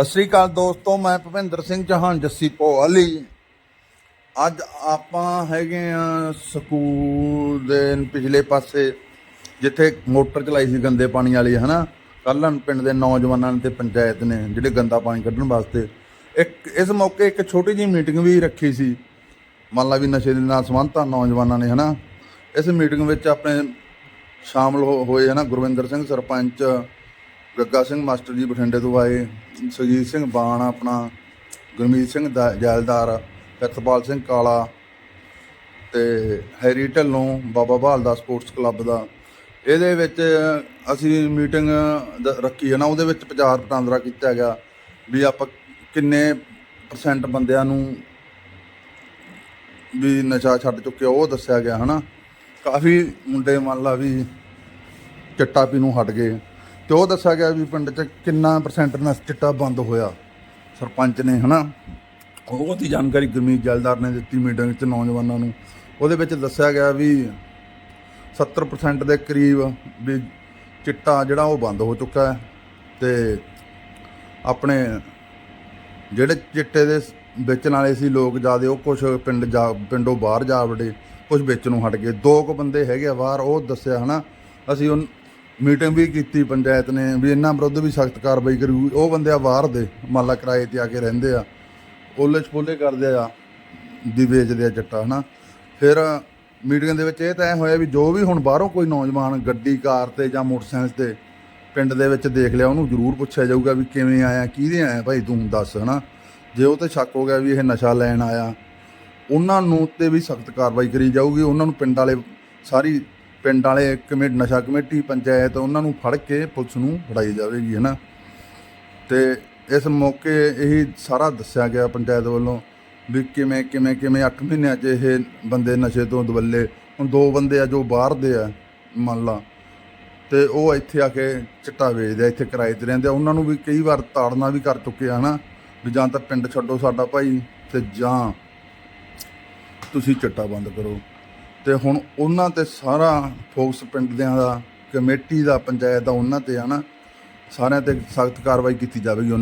ਸਤਿ ਸ੍ਰੀ ਅਕਾਲ ਦੋਸਤੋ, ਮੈਂ ਭਵਿੰਦਰ ਸਿੰਘ ਚੌਹਾਨ, ਜੱਸੀ ਭੋਵਾਲੀ। ਅੱਜ ਆਪਾਂ ਹੈਗੇ ਆ ਸਕੂਲ ਦੇ ਪਿਛਲੇ ਪਾਸੇ, ਜਿੱਥੇ ਮੋਟਰ ਚਲਾਈ ਸੀ ਗੰਦੇ ਪਾਣੀ ਵਾਲੀ, ਹਨਾ? ਕੱਲ੍ਹ ਪਿੰਡ ਦੇ ਨੌਜਵਾਨਾਂ ਨੇ ਤੇ ਪੰਚਾਇਤ ਨੇ, ਜਿਹੜੇ ਗੰਦਾ ਪਾਣੀ ਕੱਢਣ ਵਾਸਤੇ। ਇੱਕ, ਇਸ ਮੌਕੇ ਇੱਕ ਛੋਟੀ ਜਿਹੀ ਮੀਟਿੰਗ ਵੀ ਰੱਖੀ ਸੀ। ਮੰਨ ਲਾ ਵੀ ਨਸ਼ੇ ਦੇ ਨਾਲ ਸੰਬੰਧਤ ਨੌਜਵਾਨਾਂ ਨੇ, ਹਨਾ? ਇਸ ਮੀਟਿੰਗ ਵਿੱਚ ਆਪਣੇ ਸ਼ਾਮਲ ਹੋ- ਹੋਏ, ਹਨਾ? ਗੁਰਵਿੰਦਰ ਸਿੰਘ, ਸਰਪੰਚ ਗੱਗਾ ਸਿੰਘ ਮਾਸਟਰ ਜੀ ਬਠਿੰਡੇ ਤੋਂ ਆਏ। ਸੁਜੀਤ ਸਿੰਘ ਬਾਣ ਆਪਣਾ, ਗੁਰਮੀਤ ਸਿੰਘ ਦਾ- ਜੈਲਦਾਰ ਸਤਪਾਲ ਸਿੰਘ ਕਾਲਾ ਤੇ ਹੈਰੀ ਢੱਲੋਂ ਬਾਬਾ ਬਹਾਲ ਦਾ ਸਪੋਰਟਸ ਕਲੱਬ ਦਾ। ਇਹਦੇ ਵਿੱਚ ਅਸੀਂ ਮੀਟਿੰਗ ਦ- ਰੱਖੀ ਹੈ ਨਾ, ਉਹਦੇ ਵਿੱਚ ਪ੍ਰਚਾਰ ਵਟਾਂਦਰਾ ਕੀਤਾ ਗਿਆ ਵੀ ਆਪਾਂ ਕਿੰਨੇ ਪਰਸੈਂਟ ਬੰਦਿਆਂ ਨੂੰ ਵੀ ਨਸ਼ਾ ਛੱਡ ਚੁੱਕੇ ਉਹ ਦੱਸਿਆ ਗਿਆ, ਹਨਾ। ਕਾਫੀ ਮੁੰਡੇ ਮੰਨ ਲਾ ਵੀ ਚਿੱਟਾ ਪੀ ਨੂੰ ਹਟ ਗਏ। ਤੇ ਉਹ ਦੱਸਿਆ ਗਿਆ ਵੀ ਪਿੰਡ 'ਚ ਕਿੰਨਾ ਪਰਸੈਂਟ ਨਾਲ ਚਿੱਟਾ ਬੰਦ ਹੋਇਆ। ਸਰਪੰਚ ਨੇ, ਹਨਾ? ਉਹ ਦੀ ਜਾਣਕਾਰੀ ਗੁਰਮੀਤ ਜਲਦਾਰ ਨੇ ਦਿੱਤੀ ਮੀਟਿੰਗ 'ਚ ਨੌਜਵਾਨਾਂ ਨੂੰ। ਉਹਦੇ ਵਿੱਚ ਦੱਸਿਆ ਗਿਆ ਵੀ 70% ਦੇ ਕਰੀਬ ਵੀ ਚਿੱਟਾ ਜਿਹੜਾ ਉਹ ਬੰਦ ਹੋ ਚੁੱਕਾ ਹੈ ਤੇ ਆਪਣੇ ਜਿਹੜੇ ਚਿੱਟੇ ਦੇ ਵੇਚਣ ਵਾਲੇ ਸੀ, ਲੋਕ ਜਿਆਦੇ ਉਹ ਕੁਝ ਪਿੰਡ ਜਾ, ਪਿੰਡੋਂ ਬਾਹਰ ਜਾ ਵੜੇ ਕੁਝ ਵੇਚਣ ਨੂੰ ਹਟ ਗਏ। ਦੋ ਕੁ ਬੰਦੇ ਹੈਗੇ ਆ ਬਾਹਰ, ਉਹ ਦੱਸਿਆ, ਹਨਾ? ਅਸੀਂ ਉਹ ਮੀਟਿੰਗ ਵੀ ਕੀਤੀ ਪੰਚਾਇਤ ਨੇ ਵੀ ਇਹਨਾਂ ਵਿਰੁੱਧ ਵੀ ਸਖਤ ਕਾਰਵਾਈ ਕਰੂ ਉਹ ਬੰਦੇ ਆ ਬਾਹਰ ਦੇ, ਮਾਲਾ ਕਿਰਾਏ ਤੇ ਆ ਕੇ ਰਹਿੰਦੇ ਆ। ਉਹਲੇ ਛਪੋਲੇ ਕਰਦੇ ਆ, ਦੀ ਵੇਚਦੇ ਆ ਚਿੱਟਾ ਹਨਾ। ਫਿਰ ਮੀਟਿੰਗ ਦੇ ਵਿੱਚ ਇਹ ਤੈਅ ਹੋਇਆ ਵੀ ਜੋ ਵੀ ਹੁਣ ਬਾਹਰੋਂ ਕੋਈ ਨੌਜਵਾਨ ਗੱਡੀ, ਕਾਰ ਤੇ ਜਾਂ ਮੋਟਰਸਾਈਕਲ ਤੇ ਪਿੰਡ ਦੇ ਵਿੱਚ ਦੇਖ ਲਿਆ, ਉਹਨੂੰ ਜ਼ਰੂਰ ਪੁੱਛਿਆ ਜਾਊਗਾ ਵੀ ਕਿਵੇਂ ਆਇਆ, ਕਿਹਦੇ ਆਇਆ, ਭਾਈ ਤੂੰ ਦੱਸ, ਹਨਾ। ਜੇ ਉਹ ਤੇ ਸ਼ੱਕ ਹੋ ਗਿਆ ਵੀ ਇਹ ਨਸ਼ਾ ਲੈਣ ਆਇਆ, ਉਹਨਾਂ ਨੂੰ ਤੇ ਵੀ ਸਖਤ ਕਾਰਵਾਈ ਕਰੀ ਜਾਊਗੀ, ਉਹਨਾਂ ਨੂੰ ਪਿੰਡ ਵਾਲੇ ਸਾਰੀ ਪਿੰਡ ਵਾਲੇ ਕਮੇਟੀ, ਨਸ਼ਾ ਕਮੇਟੀ, ਪੰਚਾਇਤ, ਉਹਨਾਂ ਨੂੰ ਫੜ ਕੇ ਪੁਲਿਸ ਨੂੰ ਫੜਾਈ ਜਾਵੇਗੀ ਹੈ ਨਾ ਤੇ ਇਸ ਮੌਕੇ ਇਹੀ ਸਾਰਾ ਦੱਸਿਆ ਗਿਆ ਪੰਚਾਇਤ ਵੱਲੋਂ ਵੀ ਕਿਵੇਂ ਕਿਵੇਂ ਕਿਵੇਂ 8 ਮਹੀਨਿਆਂ 'ਚ ਇਹ ਬੰਦੇ ਨਸ਼ੇ ਤੋਂ ਦਵੱਲੇ। ਹੁਣ ਦੋ ਬੰਦੇ ਆ ਜੋ ਬਾਹਰ ਦੇ ਆ, ਮੰਨ ਲਾ। ਤੇ ਉਹ ਇੱਥੇ ਆ ਕੇ ਚਿੱਟਾ ਵੇਚਦੇ ਆ, ਇੱਥੇ ਕਿਰਾਏ ਤੇ ਰਹਿੰਦੇ ਆ। ਉਹਨਾਂ ਨੂੰ ਵੀ ਕਈ ਵਾਰ ਤਾੜਨਾ ਵੀ ਕਰ ਚੁੱਕੇ ਆ, ਹਨਾ? ਵੀ ਜਾਂ ਤਾਂ ਪਿੰਡ ਛੱਡੋ ਸਾਡਾ ਭਾਈ ਤੇ ਜਾਂ ਤੁਸੀਂ ਚਿੱਟਾ ਬੰਦ ਕਰੋ। ਤੇ ਹੁਣ ਉਹਨਾਂ ਤੇ ਸਾਰਾ ਫੋਕਸ ਪਿੰਡਦਿਆਂ ਦਾ, ਕਮੇਟੀ ਦਾ, ਪੰਚਾਇਤ ਦਾ, ਉਹਨਾਂ ਤੇ ਆ ਨਾ, ਸਾਰਿਆਂ ਤੇ ਸਖਤ ਕਾਰਵਾਈ ਕੀਤੀ ਜਾਵੇਗੀ ਉਹਨਾਂ